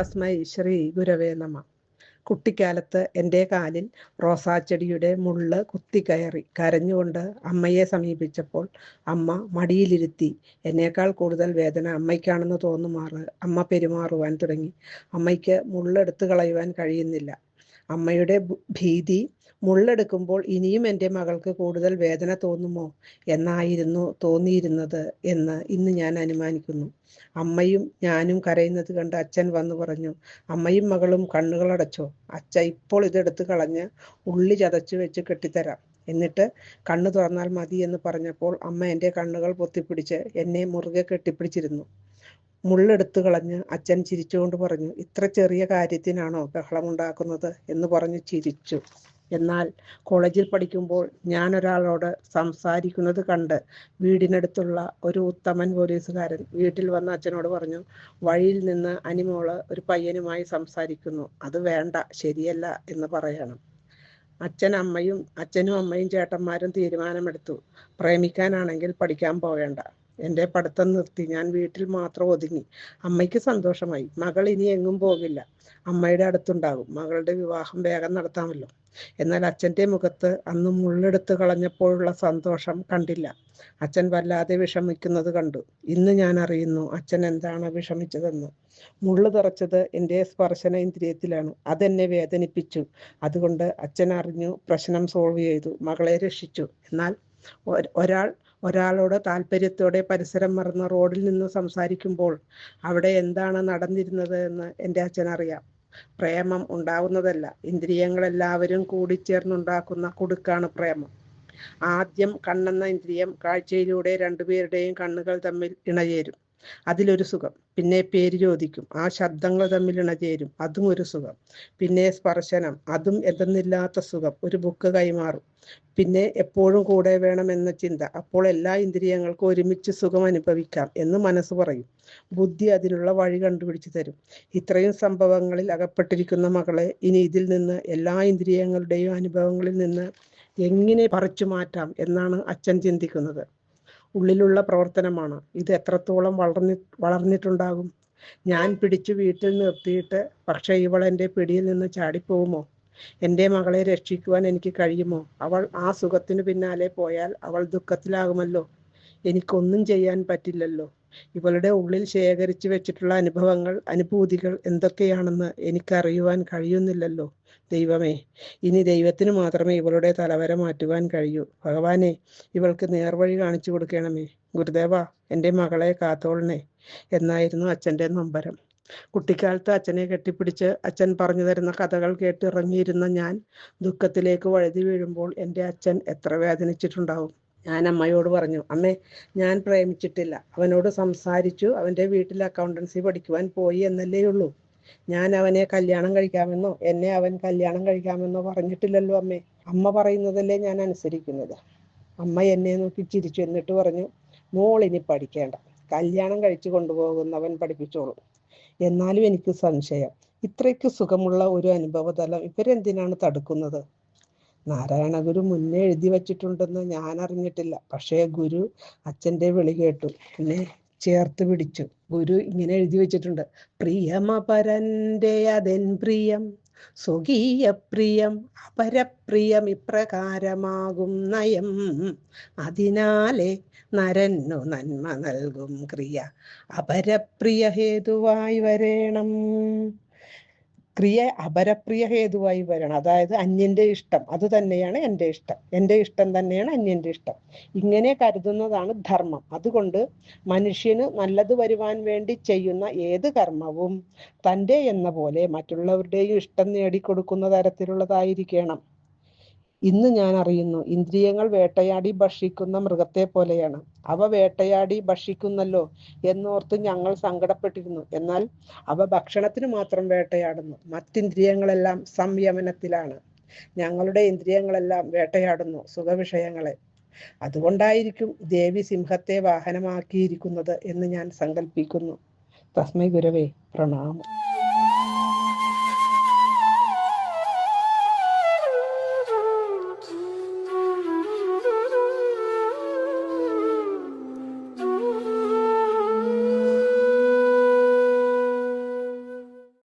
തസ്മൈ ശ്രീ ഗുരവേ നമ. കുട്ടിക്കാലത്ത് എന്റെ കാലിൽ റോസാച്ചെടിയുടെ മുള്ള് കുത്തിക്കയറി കരഞ്ഞുകൊണ്ട് അമ്മയെ സമീപിച്ചപ്പോൾ അമ്മ മടിയിലിരുത്തി. എന്നേക്കാൾ കൂടുതൽ വേദന അമ്മയ്ക്കാണെന്ന് തോന്നുമാറ് അമ്മ പെരുമാറുവാൻ തുടങ്ങി. അമ്മയ്ക്ക് മുള്ളെടുത്ത് കളയുവാൻ കഴിയുന്നില്ല. അമ്മയുടെ ഭീതി മുള്ളെടുക്കുമ്പോൾ ഇനിയും എന്റെ മകൾക്ക് കൂടുതൽ വേദന തോന്നുമോ? എന്നായിരുന്നു തോന്നിയിരുന്നത് എന്ന് ഇന്ന് ഞാൻ അനുമാനിക്കുന്നു. അമ്മയും ഞാനും കരയുന്നത് കണ്ട് അച്ഛൻ വന്നു പറഞ്ഞു അമ്മയും മകളും കണ്ണുകളടച്ചോ അച്ഛ ഇപ്പോൾ ഇതെടുത്ത് കളഞ്ഞ് ഉള്ളി ചതച്ചു വെച്ച് കെട്ടിത്തരാം എന്നിട്ട് കണ്ണു തുറന്നാൽ മതി എന്ന് പറഞ്ഞപ്പോൾ അമ്മ എന്റെ കണ്ണുകൾ പൊത്തിപ്പിടിച്ച് എന്നെ മുറുകെ കെട്ടിപ്പിടിച്ചിരുന്നു. മുള്ളെടുത്തു കളഞ്ഞ് അച്ഛൻ ചിരിച്ചുകൊണ്ട് പറഞ്ഞു ഇത്ര ചെറിയ കാര്യത്തിനാണോ ബഹളമുണ്ടാക്കുന്നത്? എന്ന് പറഞ്ഞു ചിരിച്ചു. എന്നാൽ കോളേജിൽ പഠിക്കുമ്പോൾ ഞാൻ ഒരാളോട് സംസാരിക്കുന്നത് കണ്ട് വീടിനടുത്തുള്ള ഒരു ഉത്തമൻ പോലീസുകാരൻ വീട്ടിൽ വന്ന അച്ഛനോട് പറഞ്ഞു വഴിയിൽ നിന്ന് അനിമോൾ ഒരു പയ്യനുമായി സംസാരിക്കുന്നു. അത് വേണ്ട ശരിയല്ല എന്ന് പറയണം. അച്ഛൻ അമ്മയും അച്ഛനും അമ്മയും ചേട്ടന്മാരും തീരുമാനമെടുത്തു. പ്രേമിക്കാനാണെങ്കിൽ പഠിക്കാൻ പോകേണ്ട എന്റെ പഠിത്തം നിർത്തി. ഞാൻ വീട്ടിൽ മാത്രം ഒതുങ്ങി. അമ്മയ്ക്ക് സന്തോഷമായി. മകൾ ഇനി എങ്ങും പോകില്ല. അമ്മയുടെ അടുത്തുണ്ടാകും. മകളുടെ വിവാഹം വേഗം നടത്താമല്ലോ. എന്നാൽ അച്ഛന്റെ മുഖത്ത് അന്ന് മുള്ളെടുത്ത് കളഞ്ഞപ്പോഴുള്ള സന്തോഷം കണ്ടില്ല. അച്ഛൻ വല്ലാതെ വിഷമിക്കുന്നത് കണ്ടു. ഇന്ന് ഞാൻ അറിയുന്നു അച്ഛൻ എന്താണ് വിഷമിച്ചതെന്ന്. മുള്ളു തറച്ചത് എന്റെ സ്പർശന ഇന്ദ്രിയത്തിലാണ്. അതെന്നെ വേദനിപ്പിച്ചു. അതുകൊണ്ട് അച്ഛൻ അറിഞ്ഞു പ്രശ്നം സോൾവ് ചെയ്തു. മകളെ രക്ഷിച്ചു. എന്നാൽ ഒരാൾ ഒരാളോട് താല്പര്യത്തോടെ പരിസരം മറന്ന് റോഡിൽ നിന്ന് സംസാരിക്കുമ്പോൾ അവിടെ എന്താണ് നടന്നിരുന്നത് എന്ന് എന്റെ അച്ഛൻ അറിയാം. പ്രേമം ഉണ്ടാവുന്നതല്ല ഇന്ദ്രിയങ്ങളെല്ലാവരും കൂടിച്ചേർന്നുണ്ടാക്കുന്ന കുടുക്കാണ് പ്രേമം. ആദ്യം കണ്ണെന്ന ഇന്ദ്രിയം കാഴ്ചയിലൂടെ രണ്ടുപേരുടെയും കണ്ണുകൾ തമ്മിൽ ഇണചേരും. അതിലൊരു സുഖം. പിന്നെ പേര് ചോദിക്കും. ആ ശബ്ദങ്ങൾ തമ്മിൽ ഇണചേരും. അതും ഒരു സുഖം. പിന്നെ സ്പർശനം. അതും എന്തെന്നില്ലാത്ത സുഖം. ഒരു ബുക്ക് കൈമാറും. പിന്നെ എപ്പോഴും കൂടെ വേണം എന്ന ചിന്ത. അപ്പോൾ എല്ലാ ഇന്ദ്രിയങ്ങൾക്കും ഒരുമിച്ച് സുഖം അനുഭവിക്കാം എന്ന് മനസ്സ് പറയും. ബുദ്ധി അതിനുള്ള വഴി കണ്ടുപിടിച്ചു തരും. ഇത്രയും സംഭവങ്ങളിൽ അകപ്പെട്ടിരിക്കുന്ന മകളെ ഇനി ഇതിൽ നിന്ന് എല്ലാ ഇന്ദ്രിയങ്ങളുടെയും അനുഭവങ്ങളിൽ നിന്ന് എങ്ങനെ പറിച്ചു മാറ്റാം എന്നാണ് അച്ഛൻ ചിന്തിക്കുന്നത്. ഉള്ളിലുള്ള പ്രവർത്തനമാണ്. ഇത് എത്രത്തോളം വളർന്നി വളർന്നിട്ടുണ്ടാകും? ഞാൻ പിടിച്ചു വീട്ടിൽ നിർത്തിയിട്ട് പക്ഷേ ഇവൾ എന്റെ പിടിയിൽ നിന്ന് ചാടിപ്പോകുമോ എന്റെ മകളെ രക്ഷിക്കുവാൻ എനിക്ക് കഴിയുമോ? അവൾ ആ സുഖത്തിനു പിന്നാലെ പോയാൽ അവൾ ദുഃഖത്തിലാകുമല്ലോ. എനിക്കൊന്നും ചെയ്യാൻ പറ്റില്ലല്ലോ. ഇവളുടെ ഉള്ളിൽ ശേഖരിച്ചു വെച്ചിട്ടുള്ള അനുഭവങ്ങൾ അനുഭൂതികൾ എന്തൊക്കെയാണെന്ന് എനിക്കറിയുവാൻ കഴിയുന്നില്ലല്ലോ. ദൈവമേ ഇനി ദൈവത്തിന് മാത്രമേ ഇവളുടെ തലവര മാറ്റുവാൻ കഴിയൂ. ഭഗവാനെ ഇവൾക്ക് നേർവഴി കാണിച്ചു കൊടുക്കണമേ. ഗുരുദേവ എന്റെ മകളെ കാത്തോളണേ എന്നായിരുന്നു അച്ഛന്റെ നമ്പരം. കുട്ടിക്കാലത്ത് അച്ഛനെ കെട്ടിപ്പിടിച്ച് അച്ഛൻ പറഞ്ഞു തരുന്ന കഥകൾ കേട്ടിറങ്ങിയിരുന്ന ഞാൻ ദുഃഖത്തിലേക്ക് വഴുതി വീഴുമ്പോൾ എന്റെ അച്ഛൻ എത്ര വേദനിച്ചിട്ടുണ്ടാവും. ഞാൻ അമ്മയോട് പറഞ്ഞു അമ്മേ ഞാൻ പ്രേമിച്ചിട്ടില്ല. അവനോട് സംസാരിച്ചു. അവന്റെ വീട്ടിൽ അക്കൗണ്ടൻസി പഠിക്കുവാൻ പോയി എന്നല്ലേ ഉള്ളൂ. ഞാൻ അവനെ കല്യാണം കഴിക്കാമെന്നോ എന്നെ അവൻ കല്യാണം കഴിക്കാമെന്നോ പറഞ്ഞിട്ടില്ലല്ലോ അമ്മേ. അമ്മ പറയുന്നതല്ലേ ഞാൻ അനുസരിക്കുന്നത്. അമ്മ എന്നെ നോക്കി ചിരിച്ചു എന്നിട്ട് പറഞ്ഞു മോൾ ഇനി പഠിക്കേണ്ട. കല്യാണം കഴിച്ചു കൊണ്ടുപോകുന്നവൻ പഠിപ്പിച്ചോളും. എന്നാലും എനിക്ക് സംശയം. ഇത്രയ്ക്ക് സുഖമുള്ള ഒരു അനുഭവതലം ഇവരെന്തിനാണ് തടുക്കുന്നത്? നാരായണ ഗുരു മുന്നേ എഴുതി വച്ചിട്ടുണ്ടെന്ന് ഞാൻ അറിഞ്ഞിട്ടില്ല. പക്ഷേ ഗുരു അച്ഛന്റെ വിളി കേട്ടു. എന്നെ ചേർത്ത് പിടിച്ചു. ഗുരു ഇങ്ങനെ എഴുതി വെച്ചിട്ടുണ്ട്. പ്രിയമപരന്റെ അതെൻ പ്രിയം സ്വകീയ പ്രിയം അപരപ്രിയം ഇപ്രകാരമാകും നയം. അതിനാലെ നരന്നു നന്മ നൽകും ക്രിയ. അപരപ്രിയ ഹേതുവായി വരേണം. ക്രിയ അപരപ്രിയ ഹേതുവായി വരണം. അതായത് അന്യന്റെ ഇഷ്ടം. അത് തന്നെയാണ് എന്റെ ഇഷ്ടം. എന്റെ ഇഷ്ടം തന്നെയാണ് അന്യന്റെ ഇഷ്ടം. ഇങ്ങനെ കരുതുന്നതാണ് ധർമ്മം. അതുകൊണ്ട് മനുഷ്യന് നല്ലത് വരുവാൻ വേണ്ടി ചെയ്യുന്ന ഏത് കർമ്മവും തന്റെ എന്ന പോലെ മറ്റുള്ളവരുടെയും ഇഷ്ടം നേടിക്കൊടുക്കുന്ന തരത്തിലുള്ളതായിരിക്കണം. ഇന്ന് ഞാൻ അറിയുന്നു ഇന്ദ്രിയങ്ങൾ വേട്ടയാടി ഭക്ഷിക്കുന്ന മൃഗത്തെ പോലെയാണ്. അവ വേട്ടയാടി ഭക്ഷിക്കുന്നല്ലോ എന്നോർത്ത് ഞങ്ങൾ സങ്കടപ്പെട്ടിരുന്നു. എന്നാൽ അവ ഭക്ഷണത്തിന് മാത്രം വേട്ടയാടുന്നു. മറ്റിന്ദ്രിയങ്ങളെല്ലാം സംയമനത്തിലാണ്. ഞങ്ങളുടെ ഇന്ദ്രിയങ്ങളെല്ലാം വേട്ടയാടുന്നു സുഖവിഷയങ്ങളെ. അതുകൊണ്ടായിരിക്കും ദേവി സിംഹത്തെ വാഹനമാക്കിയിരിക്കുന്നത് എന്ന് ഞാൻ സങ്കല്പിക്കുന്നു തസ്മൈ ഗുരവേ പ്രണാമം.